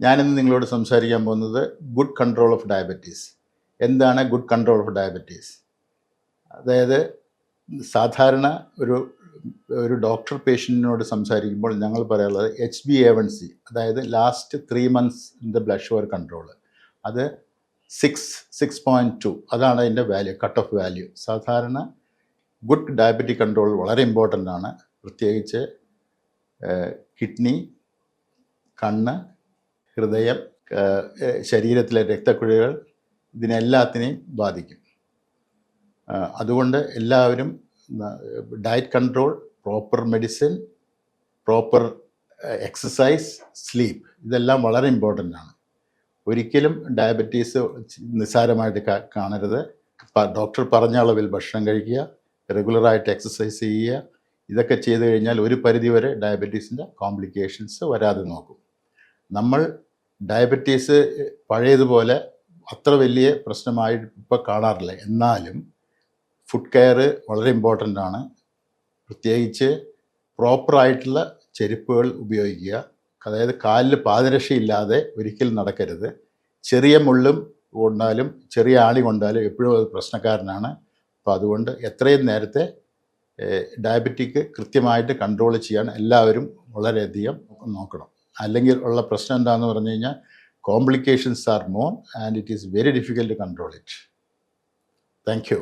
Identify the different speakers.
Speaker 1: ഞാനിന്ന് നിങ്ങളോട് സംസാരിക്കാൻ പോകുന്നത് ഗുഡ് കൺട്രോൾ ഓഫ് ഡയബറ്റീസ് എന്താണ് ഗുഡ് കൺട്രോൾ ഓഫ് ഡയബറ്റീസ് അതായത് സാധാരണ ഒരു ഒരു ഡോക്ടർ പേഷ്യന്റിനോട് സംസാരിക്കുമ്പോൾ ഞങ്ങൾ പറയാനുള്ളത് H B A one C അതായത് ലാസ്റ്റ് ത്രീ മന്ത്സിന്റെ ബ്ലഡ് ഷുഗർ കൺട്രോൾ അത് സിക്സ് സിക്സ് പോയിന്റ് ടു അതാണ് അതിന്റെ വാല്യൂ കട്ട് ഓഫ് വാല്യൂ സാധാരണ ഗുഡ് ഡയബറ്റിക് കൺട്രോൾ വളരെ ഇമ്പോർട്ടന്റ് ആണ്. പ്രത്യേകിച്ച് കിഡ്നി കണ്ണ് ഹൃദയം ശരീരത്തിലെ രക്തക്കുഴലുകൾ ഇതിനെല്ലാത്തിനെയും ബാധിക്കും. അതുകൊണ്ട് എല്ലാവരും diet control proper medicine proper exercise sleep ഇതെല്ലാം വളരെ ഇമ്പോർട്ടന്റ് ആണ്. ഒരിക്കലും ഡയബറ്റീസ് നിസ്സാരമായിട്ട് കാണരുത്. ഡോക്ടർ പറഞ്ഞ അളവിൽ ഭക്ഷണം കഴിക്കുക റെഗുലറായിട്ട് എക്സസൈസ് ചെയ്യുക ഇതൊക്കെ ചെയ്തു കഴിഞ്ഞാൽ ഒരു പരിധിവരെ ഡയബറ്റീസിന്റെ കോംപ്ലിക്കേഷൻസ് വരാതെ നോക്കും. നമ്മൾ ഡയബറ്റീസ് പഴയതുപോലെ അത്ര വലിയ പ്രശ്നമായി ഇപ്പോൾ കാണാറില്ല. എന്നാലും ഫുഡ് കെയർ വളരെ ഇമ്പോർട്ടന്റ് ആണ്. പ്രത്യേകിച്ച് പ്രോപ്പറായിട്ടുള്ള ചെരുപ്പുകൾ ഉപയോഗിക്കുക. അതായത് കാലിൽ പാദരക്ഷയില്ലാതെ ഒരിക്കലും നടക്കരുത്. ചെറിയ മുള്ളും കൊണ്ടാലും ചെറിയ ആണി കൊണ്ടാലും എപ്പോഴും അത് പ്രശ്നക്കാരനാണ്. അപ്പോൾ അതുകൊണ്ട് എത്രയും നേരത്തെ ഡയബറ്റിക് കൃത്യമായിട്ട് കൺട്രോൾ ചെയ്യാൻ എല്ലാവരും വളരെയധികം നോക്കണം. അല്ലെങ്കിൽ ഉള്ള പ്രശ്നം എന്താണെന്ന് പറഞ്ഞു കഴിഞ്ഞാൽ complications are more and it is very difficult to control it thank you